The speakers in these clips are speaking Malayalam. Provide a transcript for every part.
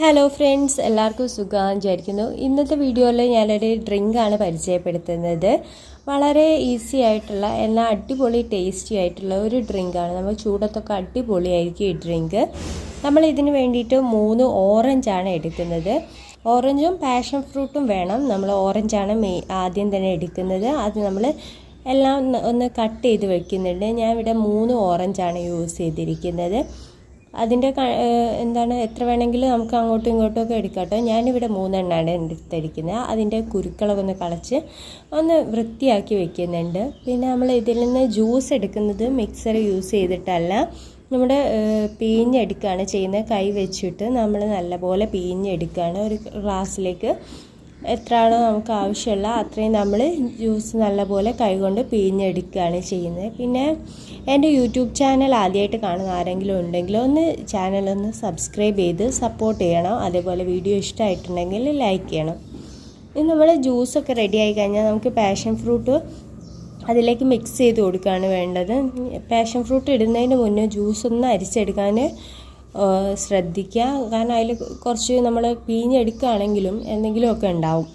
ഹലോ ഫ്രണ്ട്സ് എല്ലാവർക്കും സുഖം വിചാരിക്കുന്നു. ഇന്നത്തെ വീഡിയോയിൽ ഞാനൊരു ഡ്രിങ്കാണ് പരിചയപ്പെടുത്തുന്നത്. വളരെ ഈസി ആയിട്ടുള്ള എന്നാൽ അടിപൊളി ടേസ്റ്റി ആയിട്ടുള്ള ഒരു ഡ്രിങ്കാണ് നമ്മൾ ചൂടത്തൊക്കെ അടിപൊളിയായിരിക്കും ഈ ഡ്രിങ്ക് നമ്മൾ ഇതിന് വേണ്ടിയിട്ട് മൂന്ന് ഓറഞ്ചാണ് എടുക്കുന്നത്. ഓറഞ്ചും പാഷൻ ഫ്രൂട്ടും വേണം. നമ്മൾ ഓറഞ്ചാണ് മെയ് ആദ്യം തന്നെ എടുക്കുന്നത്. അത് നമ്മൾ എല്ലാം ഒന്ന് കട്ട് ചെയ്ത് വെക്കുന്നുണ്ട്. ഞാൻ ഇവിടെ മൂന്ന് ഓറഞ്ചാണ് യൂസ് ചെയ്തിരിക്കുന്നത്. അതിന്റെ എന്താണ് എത്ര വേണമെങ്കിലും നമുക്ക് അങ്ങോട്ടും ഇങ്ങോട്ടും ഒക്കെ എടുക്കാം കേട്ടോ. ഞാനിവിടെ മൂന്നെണ്ണമാണ് എടുത്തിരിക്കുന്നത് അതിന്റെ കുരുക്കളൊക്കെ ഒന്ന് കളച്ച് ഒന്ന് വൃത്തിയാക്കി വെക്കുന്നുണ്ട്. പിന്നെ നമ്മൾ ഇതിൽ നിന്ന് ജ്യൂസ് എടുക്കുന്നത് മിക്സർ യൂസ് ചെയ്തിട്ടല്ല നമ്മുടെ പിഴിഞ്ഞെടുക്കുകയാണ് ചെയ്യുന്നത് കൈ വെച്ചിട്ട് നമ്മൾ നല്ലപോലെ പിഴിഞ്ഞെടുക്കുകയാണ് ഒരു ഗ്ലാസ്സിലേക്ക് എത്രയാണോ നമുക്ക് ആവശ്യമുള്ള അത്രയും നമ്മൾ ജ്യൂസ് നല്ലപോലെ കൈകൊണ്ട് പിഴിഞ്ഞെടുക്കുകയാണ് ചെയ്യുന്നത്. പിന്നെ എന്റെ യൂട്യൂബ് ചാനൽ ആദ്യമായിട്ട് കാണുന്ന ആരെങ്കിലും ഉണ്ടെങ്കിൽ ഒന്ന് ചാനലൊന്ന് സബ്സ്ക്രൈബ് ചെയ്ത് സപ്പോർട്ട് ചെയ്യണം. അതേപോലെ വീഡിയോ ഇഷ്ടമായിട്ടുണ്ടെങ്കിൽ ലൈക്ക് ചെയ്യണം. ഇനി നമ്മൾ ജ്യൂസൊക്കെ റെഡി ആയി കഴിഞ്ഞാൽ നമുക്ക് പാഷൻ ഫ്രൂട്ട് അതിലേക്ക് മിക്സ് ചെയ്ത് കൊടുക്കുകയാണ് വേണ്ടത്. പാഷൻ ഫ്രൂട്ട് ഇടുന്നതിന് മുന്നേ ജ്യൂസ് ഒന്ന് അരിച്ചെടുക്കാൻ ശ്രദ്ധിക്കുക. കാരണം അതിൽ കുറച്ച് നമ്മൾ പിഴിഞ്ഞെടുക്കുകയാണെങ്കിലും എന്തെങ്കിലുമൊക്കെ ഉണ്ടാവും.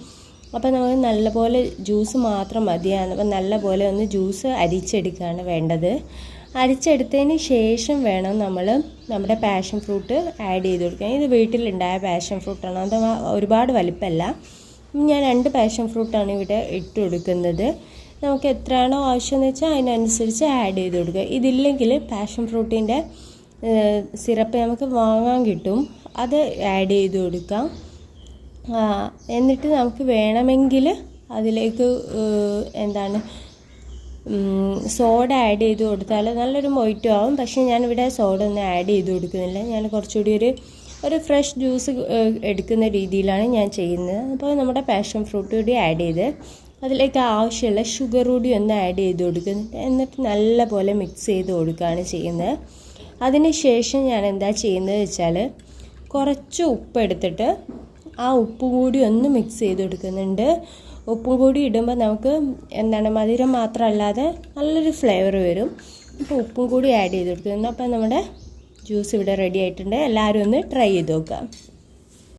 അപ്പോൾ നമ്മൾ നല്ലപോലെ ജ്യൂസ് മാത്രം മതിയാണ് അപ്പോൾ നല്ലപോലെ ഒന്ന് ജ്യൂസ് അരിച്ചെടുക്കുകയാണ് വേണ്ടത്. അരിച്ചെടുത്തതിന് ശേഷം വേണം നമ്മൾ നമ്മുടെ പാഷൻ ഫ്രൂട്ട് ആഡ് ചെയ്ത് കൊടുക്കാൻ. ഇത് വീട്ടിലുണ്ടായ പാഷൻ ഫ്രൂട്ടാണ്. അത് ഒരുപാട് വലിപ്പമല്ല ഞാൻ രണ്ട് പാഷൻ ഫ്രൂട്ടാണ് ഇവിടെ ഇട്ട് കൊടുക്കുന്നത്. നമുക്ക് എത്രയാണോ ആവശ്യമെന്ന് വെച്ചാൽ അതിനനുസരിച്ച് ആഡ് ചെയ്ത് കൊടുക്കുക. ഇതില്ലെങ്കിൽ പാഷൻ ഫ്രൂട്ടിന്റെ സിറപ്പ് നമുക്ക് വാങ്ങാൻ കിട്ടും. അത് ആഡ് ചെയ്ത് കൊടുക്കാം. എന്നിട്ട് നമുക്ക് വേണമെങ്കിൽ അതിലേക്ക് എന്താണ് സോഡ ആഡ് ചെയ്ത് കൊടുത്താൽ നല്ലൊരു മൊയ്റ്റോ ആവും. പക്ഷേ ഞാനിവിടെ സോഡ ഒന്നും ആഡ് ചെയ്ത് കൊടുക്കുന്നില്ല. ഞാൻ കുറച്ചുകൂടി ഒരു ഒരു ഫ്രഷ് ജ്യൂസ് എടുക്കുന്ന രീതിയിലാണ് ഞാൻ ചെയ്യുന്നത്. അപ്പോൾ നമ്മുടെ പാഷൻ ഫ്രൂട്ട് കൂടി ആഡ് ചെയ്ത് അതിലേക്ക് ആവശ്യമുള്ള ഷുഗർ കൂടി ഒന്ന് ആഡ് ചെയ്ത് കൊടുക്കുന്നുണ്ട്. എന്നിട്ട് നല്ല പോലെ മിക്സ് ചെയ്ത് കൊടുക്കുകയാണ് ചെയ്യുന്നത്. അതിന് ശേഷം ഞാൻ എന്താ ചെയ്യുന്നത് വെച്ചാൽ കുറച്ച് ഉപ്പ് എടുത്തിട്ട് ആ ഉപ്പ് കൂടി ഒന്ന് മിക്സ് ചെയ്ത് കൊടുക്കുന്നുണ്ട് ഉപ്പും കൂടി ഇടുമ്പോൾ നമുക്ക് എന്താണ് മധുരം മാത്രമല്ലാതെ നല്ലൊരു ഫ്ലേവർ വരും. അപ്പോൾ ഉപ്പും കൂടി ആഡ് ചെയ്ത് കൊടുക്കുന്നു. അപ്പോൾ നമ്മുടെ ജ്യൂസ് ഇവിടെ റെഡി ആയിട്ടുണ്ട്. എല്ലാവരും ഒന്ന് ട്രൈ ചെയ്ത് നോക്കാം.